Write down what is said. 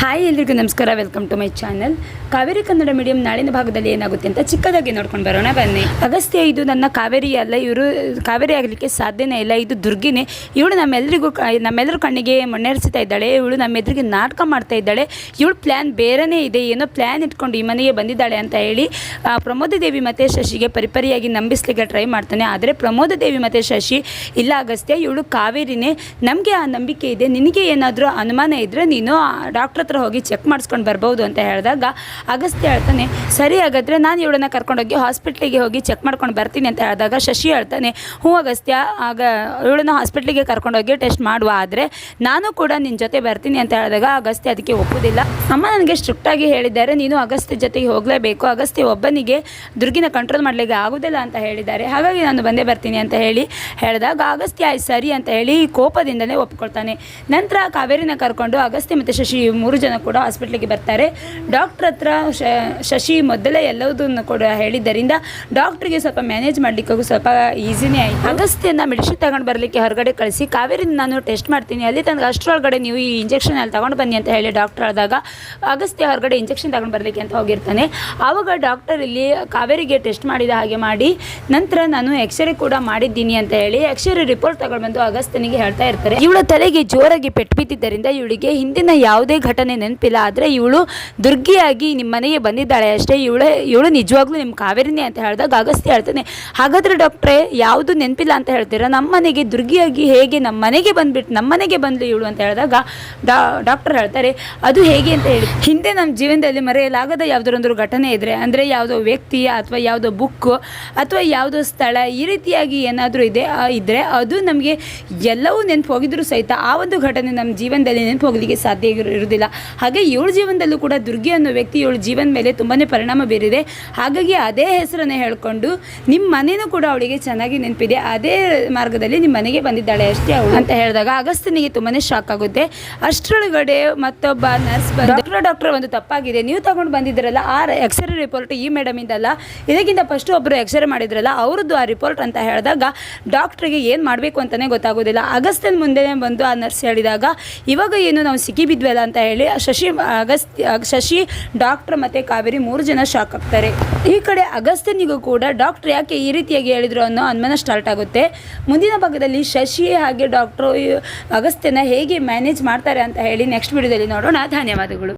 Hi ಎಲ್ರಿಗೂ ನಮಸ್ಕಾರ welcome to my channel Kaveri Kannada medium ನಾಳಿನ ಭಾಗದಲ್ಲಿ ಏನಾಗುತ್ತೆ ಅಂತ ಚಿಕ್ಕದಾಗಿ ನೋಡ್ಕೊಂಡು ಬರೋಣ, ಬನ್ನಿ. ಅಗಸ್ತ್ಯ ಇದು ನನ್ನ ಕಾವೇರಿ ಅಲ್ಲ, ಇವರು ಕಾವೇರಿ ಆಗಲಿಕ್ಕೆ ಸಾಧ್ಯನೇ ಇಲ್ಲ. ಇದು ದುರ್ಗಿನೇ. ಇವಳು ನಮ್ಮೆಲ್ಲರಿಗೂ ನಮ್ಮೆಲ್ಲರ ಕಣ್ಣಿಗೆ ಮಣ್ಣೆರಿಸ್ತಾ ಇದ್ದಾಳೆ. ಇವಳು ನಮ್ಮೆದುರಿಗೆ ನಾಟಕ ಮಾಡ್ತಾ ಇದ್ದಾಳೆ. ಇವಳು ಪ್ಲ್ಯಾನ್ ಬೇರೆನೇ ಇದೆ. ಏನೋ ಪ್ಲ್ಯಾನ್ ಇಟ್ಕೊಂಡು ಈ ಮನೆಗೆ ಬಂದಿದ್ದಾಳೆ ಅಂತ ಹೇಳಿ ಪ್ರಮೋದ ದೇವಿ ಮತ್ತು ಶಶಿಗೆ ಪರಿಪರಿಯಾಗಿ ನಂಬಿಸ್ಲಿಕ್ಕೆ ಟ್ರೈ ಮಾಡ್ತಾನೆ. ಆದರೆ ಪ್ರಮೋದ ದೇವಿ ಮತ್ತು ಶಶಿ, ಇಲ್ಲ ಅಗಸ್ತ್ಯ, ಇವಳು ಕಾವೇರಿನೇ. ನಮಗೆ ಆ ನಂಬಿಕೆ ಇದೆ. ನಿನಗೆ ಏನಾದರೂ ಅನುಮಾನ ಇದ್ದರೆ ನೀನು ಡಾಕ್ಟ್ರ್ ಹತ್ರ ಹೋಗಿ ಚೆಕ್ ಮಾಡಿಸ್ಕೊಂಡು ಬರ್ಬೋದು ಅಂತ ಹೇಳಿದಾಗ ಅಗಸ್ತ್ಯ ಹೇಳ್ತಾನೆ, ಸರಿ ಹಾಗಾದರೆ ನಾನು ಇವಳನ್ನ ಕರ್ಕೊಂಡೋಗಿ ಹಾಸ್ಪಿಟ್ಲಿಗೆ ಹೋಗಿ ಚೆಕ್ ಮಾಡ್ಕೊಂಡು ಬರ್ತೀನಿ ಅಂತ ಹೇಳಿದಾಗ ಶಶಿ ಹೇಳ್ತಾನೆ, ಹ್ಞೂ ಅಗಸ್ತ್ಯ, ಆಗ ಇವಳನ್ನ ಹಾಸ್ಪಿಟ್ಲಿಗೆ ಕರ್ಕೊಂಡೋಗಿ ಟೆಸ್ಟ್ ಮಾಡುವ, ಆದರೆ ನಾನು ಕೂಡ ನಿನ್ನ ಜೊತೆ ಬರ್ತೀನಿ ಅಂತ ಹೇಳಿದಾಗ ಅಗಸ್ತ್ಯ ಅದಕ್ಕೆ ಒಪ್ಪುವುದಿಲ್ಲ ಅಮ್ಮ ನನಗೆ ಸ್ಟ್ರಿಕ್ಟಾಗಿ ಹೇಳಿದ್ದಾರೆ, ನೀನು ಅಗಸ್ತ್ಯ ಜೊತೆಗೆ ಹೋಗಲೇಬೇಕು. ಅಗಸ್ತ್ಯ ಒಬ್ಬನಿಗೆ ದುರ್ಗಿನ ಕಂಟ್ರೋಲ್ ಮಾಡಲಿಕ್ಕೆ ಆಗೋದಿಲ್ಲ ಅಂತ ಹೇಳಿದ್ದಾರೆ. ಹಾಗಾಗಿ ನಾನು ಬಂದೇ ಬರ್ತೀನಿ ಅಂತ ಹೇಳಿ ಹೇಳಿದಾಗ, ಅಗಸ್ತ್ಯ, ಆಯ್ತು, ಸರಿ ಅಂತ ಹೇಳಿ ಕೋಪದಿಂದಲೇ ಒಪ್ಕೊಳ್ತಾನೆ. ನಂತರ ಕಾವೇರಿನ ಕರ್ಕೊಂಡು ಅಗಸ್ತ್ಯ ಮತ್ತು ಶಶಿ ಮೂರು ಜನ ಕೂಡ ಹಾಸ್ಪಿಟ್ಲಿಗೆ ಬರ್ತಾರೆ. ಡಾಕ್ಟ್ರ್ ಹತ್ರ ಶಶಿ ಮೊದಲೇ ಎಲ್ಲದನ್ನು ಕೂಡ ಹೇಳಿದ್ದರಿಂದ ಡಾಕ್ಟ್ರಿಗೆ ಸ್ವಲ್ಪ ಮ್ಯಾನೇಜ್ ಮಾಡಲಿಕ್ಕೂ ಸ್ವಲ್ಪ ಈಸಿನೇ ಆಯಿತು. ಅಗಸ್ತ್ಯನ ಮೆಡಿಸಿನ್ ತಗೊಂಡು ಬರಲಿಕ್ಕೆ ಹೊರಗಡೆ ಕಳಿಸಿ, ಕಾವೇರಿನ ನಾನು ಟೆಸ್ಟ್ ಮಾಡ್ತೀನಿ. ಅಲ್ಲಿ ತನಗೆ ಅಷ್ಟರೊಳಗಡೆ ನೀವು ಈ ಇಂಜೆಕ್ಷನ್ ಅಲ್ಲಿ ತಗೊಂಡು ಬನ್ನಿ ಅಂತ ಹೇಳಿ ಡಾಕ್ಟ್ರ್ ಆದಾಗ ಅಗಸ್ತ್ಯ ಹೊರಗಡೆ ಇಂಜೆಕ್ಷನ್ ತಗೊಂಡು ಬರಲಿಕ್ಕೆ ಅಂತ ಹೋಗಿರ್ತಾನೆ. ಆವಾಗ ಡಾಕ್ಟರ್ ಇಲ್ಲಿ ಕಾವೇರಿಗೆ ಟೆಸ್ಟ್ ಮಾಡಿದ ಹಾಗೆ ಮಾಡಿ, ನಂತರ ನಾನು ಎಕ್ಸ್ರೇ ಕೂಡ ಮಾಡಿದ್ದೀನಿ ಅಂತ ಹೇಳಿ ಎಕ್ಸ್ರೇ ರಿಪೋರ್ಟ್ ತಗೊಂಡು ಬಂದು ಅಗಸ್ತ್ಯನಿಗೆ ಹೇಳ್ತಾ ಇರ್ತಾರೆ. ಇವಳ ತಲೆಗೆ ಜೋರಾಗಿ ಪೆಟ್ಟು ಬಿದ್ದಿದ್ದರಿಂದ ಇವಳಿಗೆ ಹಿಂದಿನ ಯಾವುದೇ ಘಟನೆ ನೆನಪಿಲ್ಲ. ಆದರೆ ಇವಳು ದುರ್ಗಿಯಾಗಿ ನಿಮ್ಮ ಮನೆಗೆ ಬಂದಿದ್ದಾಳೆ ಅಷ್ಟೇ. ಇವಳೇ, ಇವಳು ನಿಜವಾಗ್ಲೂ ನಿಮ್ಮ ಕಾವೇರಿನೇ ಅಂತ ಹೇಳಿದಾಗ ಅಗಸ್ತ್ಯ ಹೇಳ್ತಾನೆ, ಹಾಗಾದರೆ ಡಾಕ್ಟ್ರೇ, ಯಾವುದು ನೆನಪಿಲ್ಲ ಅಂತ ಹೇಳ್ತೀರಾ? ನಮ್ಮ ಮನೆಗೆ ದುರ್ಗಿಯಾಗಿ ಹೇಗೆ ನಮ್ಮ ಮನೆಗೆ ಬಂದ್ಬಿಟ್ಟು ನಮ್ಮ ಮನೆಗೆ ಬಂದಳು ಇವಳು? ಅಂತ ಹೇಳಿದಾಗ ಡಾಕ್ಟರ್ ಹೇಳ್ತಾರೆ, ಅದು ಹೇಗೆ ಅಂತ ಹೇಳಿ. ಹಿಂದೆ ನಮ್ಮ ಜೀವನದಲ್ಲಿ ಮರೆಯಲಾಗದ ಯಾವುದರೊಂದು ಘಟನೆ ಇದ್ದರೆ ಅಂದರೆ ಯಾವುದೋ ವ್ಯಕ್ತಿ ಅಥವಾ ಯಾವುದೋ ಬುಕ್ಕು ಅಥವಾ ಯಾವುದೋ ಸ್ಥಳ ಈ ರೀತಿಯಾಗಿ ಏನಾದರೂ ಇದೆ ಇದ್ದರೆ ಅದು ನಮಗೆ ಎಲ್ಲವೂ ನೆನಪು ಹೋಗಿದ್ರು ಸಹಿತ ಆ ಒಂದು ಘಟನೆ ನಮ್ಮ ಜೀವನದಲ್ಲಿ ನೆನಪು ಹೋಗಲಿಕ್ಕೆ ಸಾಧ್ಯ ಇರೋದಿಲ್ಲ ಹಾಗೆ ಇವಳ ಜೀವನದಲ್ಲೂ ಕೂಡ ದುರ್ಗಿ ಅನ್ನೋ ವ್ಯಕ್ತಿ ಇವಳ ಜೀವನ ಮೇಲೆ ತುಂಬಾ ಪರಿಣಾಮ ಬೀರಿದೆ. ಹಾಗಾಗಿ ಅದೇ ಹೆಸರನ್ನು ಹೇಳಿಕೊಂಡು ನಿಮ್ಮ ಮನೇನೂ ಕೂಡ ಅವಳಿಗೆ ಚೆನ್ನಾಗಿ ನೆನಪಿದೆ. ಅದೇ ಮಾರ್ಗದಲ್ಲಿ ನಿಮ್ಮ ಮನೆಗೆ ಬಂದಿದ್ದಾಳೆ ಅಷ್ಟೇ ಅಂತ ಹೇಳಿದಾಗ ಅಗಸ್ತನಿಗೆ ತುಂಬಾ ಶಾಕ್ ಆಗುತ್ತೆ. ಅಷ್ಟರೊಳಗಡೆ ಮತ್ತೊಬ್ಬ ನರ್ಸ್ ಡಾಕ್ಟರ್ ಡಾಕ್ಟರ್ ಒಂದು ತಪ್ಪಾಗಿದೆ. ನೀವು ತಗೊಂಡು ಬಂದಿದ್ರಲ್ಲ ಆ ಎಕ್ಸ್ರೇ ರಿಪೋರ್ಟ್ ಈ ಮೇಡಮ್ ಇಂದಲ್ಲ. ಇದಕ್ಕಿಂತ ಫಸ್ಟ್ ಒಬ್ಬರು ಎಕ್ಸ್ರೇ ಮಾಡಿದ್ರಲ್ಲ, ಅವ್ರದ್ದು ಆ ರಿಪೋರ್ಟ್ ಅಂತ ಹೇಳಿದಾಗ ಡಾಕ್ಟ್ರಿಗೆ ಏನು ಮಾಡಬೇಕು ಅಂತಲೇ ಗೊತ್ತಾಗೋದಿಲ್ಲ. ಅಗಸ್ತ್ಯನ ಮುಂದೆನೇ ಬಂದು ಆ ನರ್ಸ್ ಹೇಳಿದಾಗ, ಇವಾಗ ಏನು ನಾವು ಸಿಕ್ಕಿಬಿದ್ವಲ್ಲ ಅಂತ ಹೇಳಿ, ಶಶಿ ಅಗಸ್ತ್ ಶಶಿ ಡಾಕ್ಟರ್ ಮತ್ತು ಕಾವೇರಿ ಮೂರು ಜನ ಶಾಕ್ ಆಗ್ತಾರೆ. ಈ ಕಡೆ ಅಗಸ್ತ್ಯನಿಗೂ ಕೂಡ ಡಾಕ್ಟರ್ ಯಾಕೆ ಈ ರೀತಿಯಾಗಿ ಹೇಳಿದ್ರು ಅನ್ನೋ ಅನುಮಾನ ಸ್ಟಾರ್ಟ್ ಆಗುತ್ತೆ. ಮುಂದಿನ ಭಾಗದಲ್ಲಿ ಶಶಿ ಹಾಗೆ ಡಾಕ್ಟ್ರು ಅಗಸ್ತ್ಯನ ಹೇಗೆ ಮ್ಯಾನೇಜ್ ಮಾಡ್ತಾರೆ ಅಂತ ಹೇಳಿ ನೆಕ್ಸ್ಟ್ ವಿಡಿಯೋದಲ್ಲಿ ನೋಡೋಣ. ಧನ್ಯವಾದಗಳು.